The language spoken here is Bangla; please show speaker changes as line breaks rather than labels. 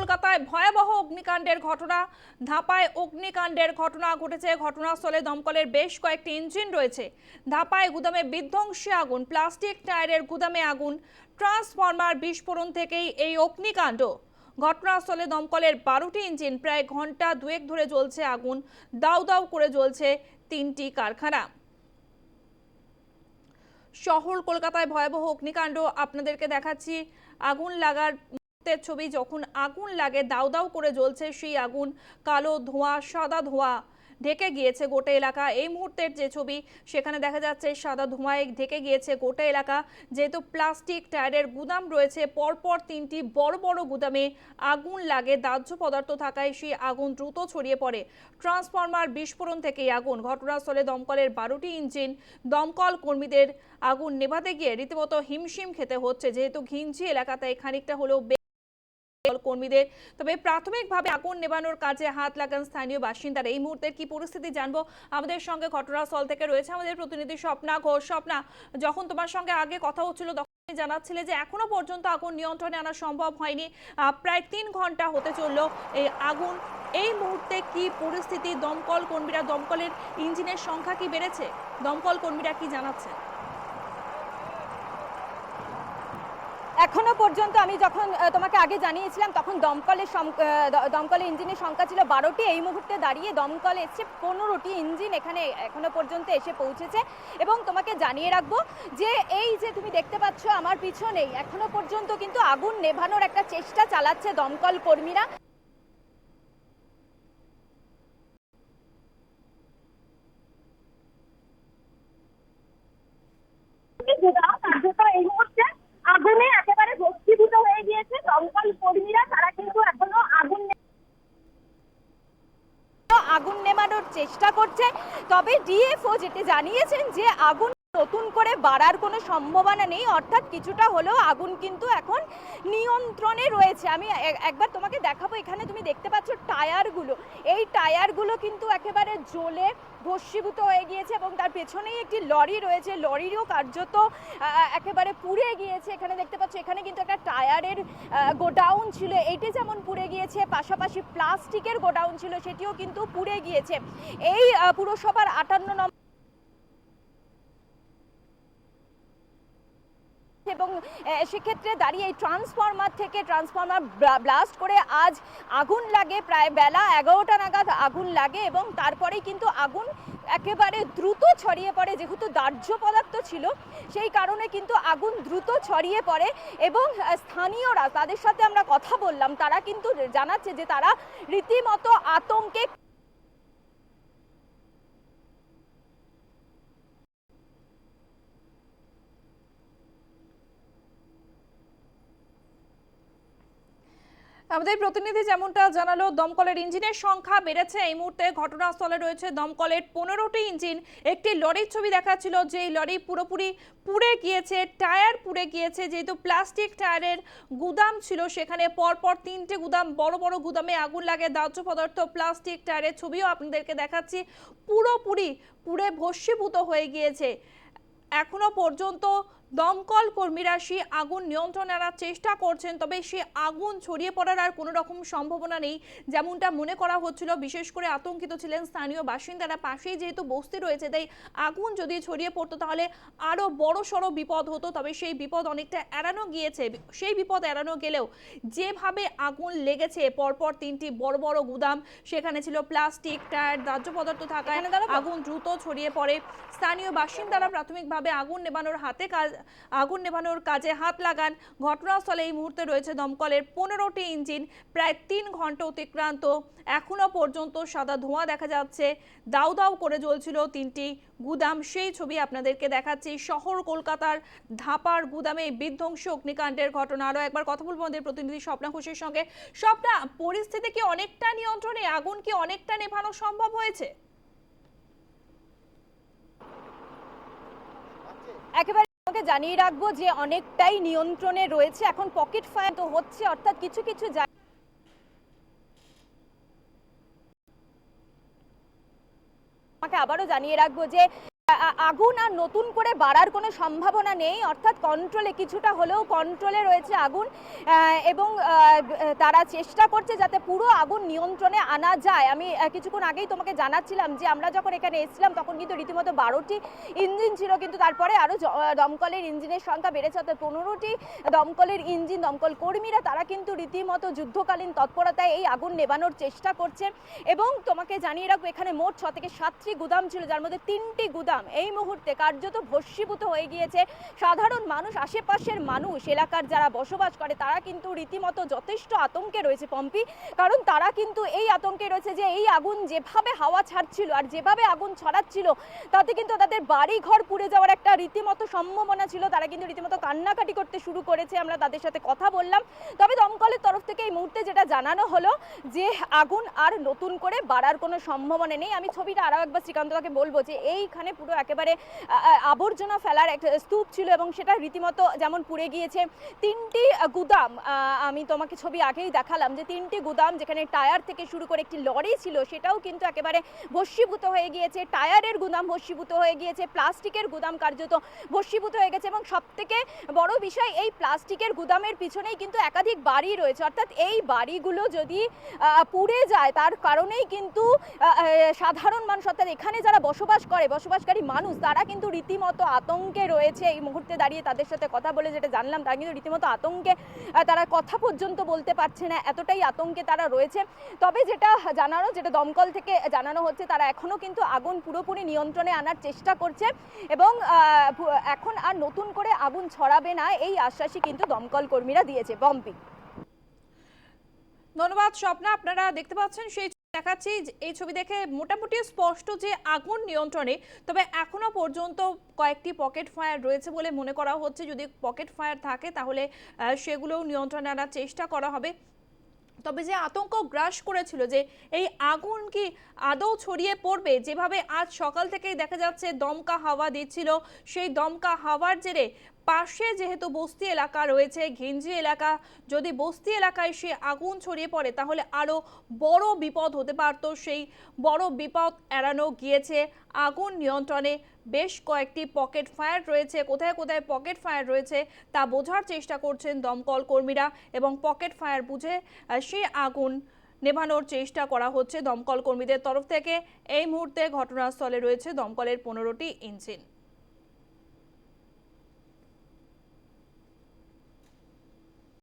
কলকাতায় ভয়াবহ অগ্নিকাণ্ডের ঘটনা, ধাপায় অগ্নিকাণ্ডের ঘটনা ঘটেছে। ঘটনাস্থলে দমকলের বেশ কয়েকটি ইঞ্জিন রয়েছে। ধাপায় গুদামে বিধ্বংসী আগুন, প্লাস্টিক টায়ারের গুদামে আগুন, ট্রান্সফরমার বিস্ফোরণ থেকেই এই অগ্নিকাণ্ড। ঘটনাস্থলে দমকলের বারোটি ইঞ্জিন, প্রায় ঘণ্টা দুয়েক ধরে জ্বলছে আগুন, দাউ দাউ করে জ্বলছে তিনটি কারখানা। শহর কলকাতায় ভয়াবহ অগ্নিকাণ্ড, আপনাদেরকে দেখাচ্ছি। আগুন লাগার ছবি যখন আগুন লাগে দাউ দাউ করে জ্বলছে সেই আগুন। কালো ধোঁয়া, সাদা ধোঁয়া ঢেকে গিয়েছে গোটা এলাকা। এই মুহূর্তের যে ছবি, সেখানে দেখা যাচ্ছে সাদা ধোঁয়ায় ঢেকে গিয়েছে গোটা এলাকা। যেহেতু প্লাস্টিক, টায়ারের গুদাম রয়েছে, পরপর তিনটি বড় বড় গুদামে আগুন লাগে, দাহ্য পদার্থ থাকায় সেই আগুন দ্রুত ছড়িয়ে পড়ে। ট্রান্সফরমার বিস্ফোরণ থেকে আগুন। ঘটনাস্থলে দমকলের বারোটি ইঞ্জিন, দমকল কর্মীদের আগুন নেভাতে গিয়ে রীতিমতো হিমশিম খেতে হচ্ছে। যেহেতু ঘিঞ্জি এলাকাতে খানিকটা হলেও কর্মীদের তবে প্রাথমিকভাবে আগুন নেভানোর কাজে হাত লাগান স্থানীয় বাসিন্দারা। এই মুহূর্তের কি পরিস্থিতি জানব আমাদের সঙ্গে ঘটনাস্থল থেকে রয়েছে আমাদের প্রতিনিধি স্বপ্না ঘোষ। স্বপ্না, যখন তোমার সঙ্গে আগে কথা হচ্ছিল তখন জানাচ্ছিলে যে এখনও পর্যন্ত আগুন নিয়ন্ত্রণে আনা সম্ভব হয়নি। প্রায় তিন ঘণ্টা হতে চলল এই আগুন। এই মুহূর্তে কি পরিস্থিতি? দমকল কর্মীরা দমকলের ইঞ্জিনের সংখ্যা কি বেড়েছে? দমকল কর্মীরা কি জানাচ্ছে
এখনও পর্যন্ত আমি যখন তোমাকে আগে জানিয়েছিলাম, তখন দমকলের দমকলের ইঞ্জিনের সংখ্যা ছিল বারোটি। এই মুহূর্তে দাঁড়িয়ে দমকল এসছে, পনেরোটি ইঞ্জিন এখানে এখনও পর্যন্ত এসে পৌঁছেছে। এবং তোমাকে জানিয়ে রাখব যে, এই যে তুমি দেখতে পাচ্ছ, আমার পিছনেই এখনও পর্যন্ত কিন্তু আগুন নেভানোর একটা চেষ্টা চালাচ্ছে দমকল কর্মীরা
গুদাম কার্যত এই মুহূর্তে আগুনে একেবারে ভস্মীভূত দিয়েছে। দমকল কর্মীরা, তারা কিন্তু এখনও আগুন
আগুন নেমানোর চেষ্টা করছে। তবে ডিএফও যেটি জানিয়েছেন যে আগুন নতুন করে বাড়ার কোনো সম্ভাবনা নেই, অর্থাৎ কিছুটা হলেও আগুন কিন্তু এখন নিয়ন্ত্রণে রয়েছে। আমি একবার তোমাকে দেখাবো, এখানে তুমি দেখতে পাচ্ছ টায়ারগুলো। এই টায়ারগুলো কিন্তু একেবারে জ্বলে ভস্মীভূত হয়ে গিয়েছে এবং তার পেছনেই একটি লরি রয়েছে। লরিরও কার্যত একেবারে পুড়ে গিয়েছে। এখানে দেখতে পাচ্ছ, এখানে কিন্তু একটা টায়ারের গোডাউন ছিল। এইটি যেমন পুড়ে গিয়েছে, পাশাপাশি প্লাস্টিকের গোডাউন ছিল, সেটিও কিন্তু পুড়ে গিয়েছে। এই পুরসভার আটান্ন নম্বর এবং সেক্ষেত্রে দাঁড়িয়ে এই ট্রান্সফরমার থেকে ট্রান্সফরমার ব্লাস্ট করে আজ আগুন লাগে, প্রায় বেলা এগারোটা নাগাদ আগুন লাগে এবং তারপরেই কিন্তু আগুন একেবারে দ্রুত ছড়িয়ে পড়ে, যেহেতু দাহ্য পদার্থ ছিল, সেই কারণে কিন্তু আগুন দ্রুত ছড়িয়ে পড়ে এবং স্থানীয়রা, তাদের সাথে আমরা কথা বললাম, তারা কিন্তু জানাচ্ছে যে তারা রীতিমতো আতঙ্কে
আমাদের প্রতিনিধি যেমনটা জানালো, দমকলের ইঞ্জিনের সংখ্যা বেড়েছে। এই মুহূর্তে ঘটনাস্থলে রয়েছে দমকলের পনেরোটি ইঞ্জিন। একটি লরির ছবি দেখাচ্ছিল যে লরি পুরোপুরি পুড়ে গিয়েছে, টায়ার পুড়ে গিয়েছে, যেহেতু প্লাস্টিক টায়ারের গুদাম ছিল সেখানে। পরপর তিনটে গুদাম, বড় বড় গুদামে আগুন লাগে, দাহ্য পদার্থ, প্লাস্টিক টায়ারের ছবিও আপনাদেরকে দেখাচ্ছি। পুরোপুরি পুড়ে ভস্মীভূত হয়ে গিয়েছে। এখনও পর্যন্ত দমকল কর্মীরা সেই আগুন নিয়ন্ত্রণে আনার চেষ্টা করছেন তবে সে আগুন ছড়িয়ে পড়ার আর কোনো রকম সম্ভাবনা নেই যেমনটা মনে করা হচ্ছিল। বিশেষ করে আতঙ্কিত ছিলেন স্থানীয় বাসিন্দারা। পাশেই যেহেতু বস্তি রয়েছে তাই আগুন যদি ছড়িয়ে পড়তো তাহলে আরও বড় সড়ো বিপদ হতো তবে সেই বিপদ অনেকটা এড়ানো গিয়েছে। সেই বিপদ এড়ানো গেলেও যেভাবে আগুন লেগেছে পরপর তিনটি বড় বড় গুদাম সেখানে ছিল প্লাস্টিক টায়ার দাহ্য পদার্থ থাকায়? আগুন দ্রুত ছড়িয়ে পড়ে। স্থানীয় বাসিন্দারা প্রাথমিকভাবে আগুন নেভানোর হাতে কাজ আগুন নেভানোর কাজে হাত লাগান। ঘটনাস্থলে এই মুহূর্তে রয়েছে দমকলের পনেরোটি ইঞ্জিন প্রায় তিন ঘণ্টা অতিক্রান্ত। এখনও পর্যন্ত সাদা ধোঁয়া দেখা যাচ্ছে। দাউ দাউ করে জ্বলছিল তিনটি গুদাম। সেই ছবি আপনাদেরকে দেখাচ্ছি। শহর কলকাতার ধাপার গুদামে বিধ্বংসী অগ্নিকাণ্ডের ঘটনা। আরও একবার কথা বলব আমাদের প্রতিনিধি স্বপ্না ঘোষের সঙ্গে। স্বপ্না পরিস্থিতি কি অনেকটা নিয়ন্ত্রণে? আগুন কি অনেকটা নেভানো সম্ভব হয়েছে?
একেবারে তোমাকে জানিয়ে রাখব যে অনেকটাই নিয়ন্ত্রণে রয়েছে। এখন পকেট ফায়ার তো হচ্ছে, অর্থাৎ কিছু কিছু আমাকে আবারও জানিয়ে রাখব যে আগুন আর নতুন করে বাড়ার কোনো সম্ভাবনা নেই। অর্থাৎ কন্ট্রোলে কিছুটা হলেও কন্ট্রোলে রয়েছে আগুন এবং তারা চেষ্টা করছে যাতে পুরো আগুন নিয়ন্ত্রণে আনা যায়। আমি কিছুক্ষণ আগেই তোমাকে জানাচ্ছিলাম যে আমরা যখন এখানে এসেছিলাম, তখন কিন্তু রীতিমতো বারোটি ইঞ্জিন ছিল, কিন্তু তারপরে আরও দমকলের ইঞ্জিনের সংখ্যা বেড়েছে। অর্থাৎ পনেরোটি দমকলের ইঞ্জিন, দমকল কর্মীরা, তারা কিন্তু রীতিমতো যুদ্ধকালীন তৎপরতায় এই আগুন নেবানোর চেষ্টা করছে। এবং তোমাকে জানিয়ে রাখব, এখানে মোট ছ থেকে সাতটি গুদাম ছিল, যার মধ্যে তিনটি গুদাম এই মুহূর্তে কার্যত ভস্মীভূত হয়ে গিয়েছে সাধারণ মানুষ, আশেপাশের মানুষ, এলাকার যারা বসবাস করে তারা কিন্তু রীতিমতো যথেষ্ট আতঙ্কে রয়েছে পম্পি। কারণ তারা কিন্তু এই আতঙ্কে রয়েছে যে এই আগুন যেভাবে হাওয়া ছাড়ছিল আর যেভাবে আগুন ছড়াচ্ছিল, তাতে কিন্তু তাদের বাড়ি ঘর পুড়ে যাওয়ার একটা রীতিমতো সম্ভাবনা ছিল। তারা কিন্তু রীতিমতো কান্নাকাটি করতে শুরু করেছে, আমরা তাদের সাথে কথা বললাম। তবে দমকলের তরফ থেকে এই মুহূর্তে যেটা জানানো হলো যে আগুন আর নতুন করে বাড়ার কোনো সম্ভাবনা নেই। আমি ছবিটা আরও একবার শ্রীকান্তদাকে বলব যে এইখানে পুরো একেবারে আবর্জনা ফেলার একটা স্তূপ ছিল এবং সেটা রীতিমতো যেমন পুড়ে গিয়েছে। তিনটি গুদাম আমি তোমাকে ছবি আগেই দেখালাম যে তিনটি গুদাম যেখানে টায়ার থেকে শুরু করে একটি লরি ছিল, সেটাও কিন্তু একেবারে ভস্মীভূত হয়ে গিয়েছে। টায়ারের গুদাম ভস্মীভূত হয়ে গিয়েছে, প্লাস্টিকের গুদাম কার্যত ভস্মীভূত হয়ে গেছে এবং সব থেকে বড় বিষয়, এই প্লাস্টিকের গুদামের পিছনেই কিন্তু একাধিক বাড়ি রয়েছে। অর্থাৎ এই বাড়িগুলো যদি পুড়ে যায়, তার কারণেই কিন্তু সাধারণ মানুষ, অর্থাৎ এখানে যারা বসবাস করে, বসবাসকারী মানুষ, তারা কিন্তু রীতিমতো আতঙ্কে রয়েছে এই মুহূর্তে দাঁড়িয়ে তাদের সাথে কথা বলে যেটা জানলাম, তারা কিন্তু রীতিমতো আতঙ্কে তারা কথা পর্যন্ত বলতে পারছে না, এতটাই আতঙ্কে তারা রয়েছে। তবে যেটা জানানো, যেটা দমকল থেকে জানানো হচ্ছে, তারা এখনও কিন্তু আগুন পুরোপুরি নিয়ন্ত্রণে আনার চেষ্টা করছে এবং এখন আর নতুন করে আগুন ছড়াবে না, এই আশ্বাসই কিন্তু দমকল কর্মীরা দিয়েছে বম্পি
ধন্যবাদ, স্বপ্না, আপনারা দেখতে পাচ্ছেন সেই দেখাচ্ছি এই ছবি দেখে মোটামুটি স্পষ্ট যে আগুন নিয়ন্ত্রণে, তবে এখনও পর্যন্ত কয়েকটি পকেট ফায়ার রয়েছে বলে মনে করা হচ্ছে। যদি পকেট ফায়ার থাকে, তাহলে সেগুলোও নিয়ন্ত্রণে আনার চেষ্টা করা হবে। তবে যে আতঙ্ক গ্রাস করেছিল যে এই আগুন কি আদৌ ছড়িয়ে পড়বে, যেভাবে আজ সকাল থেকেই দেখা যাচ্ছে দমকা হাওয়া দিচ্ছিল, সেই দমকা হাওয়ার জেরে পাশে যেহেতু বস্তি এলাকা রয়েছে, ঘিঞ্জি এলাকা, যদি বস্তি এলাকায় সে আগুন ছড়িয়ে পড়ে, তাহলে আরও বড় বিপদ হতে পারত। সেই বড় বিপদ এড়ানো গিয়েছে আগুন নিয়ন্ত্রণে। বেশ কয়েকটি পকেট ফায়ার রয়েছে। কোথায় কোথায় পকেট ফায়ার রয়েছে, তা বোঝার চেষ্টা করছেন দমকল কর্মীরা এবং পকেট ফায়ার বুঝে সেই আগুন নেভানোর চেষ্টা করা হচ্ছে দমকল কর্মীদের তরফ থেকে। এই মুহূর্তে ঘটনাস্থলে রয়েছে দমকলের পনেরোটি ইঞ্জিন।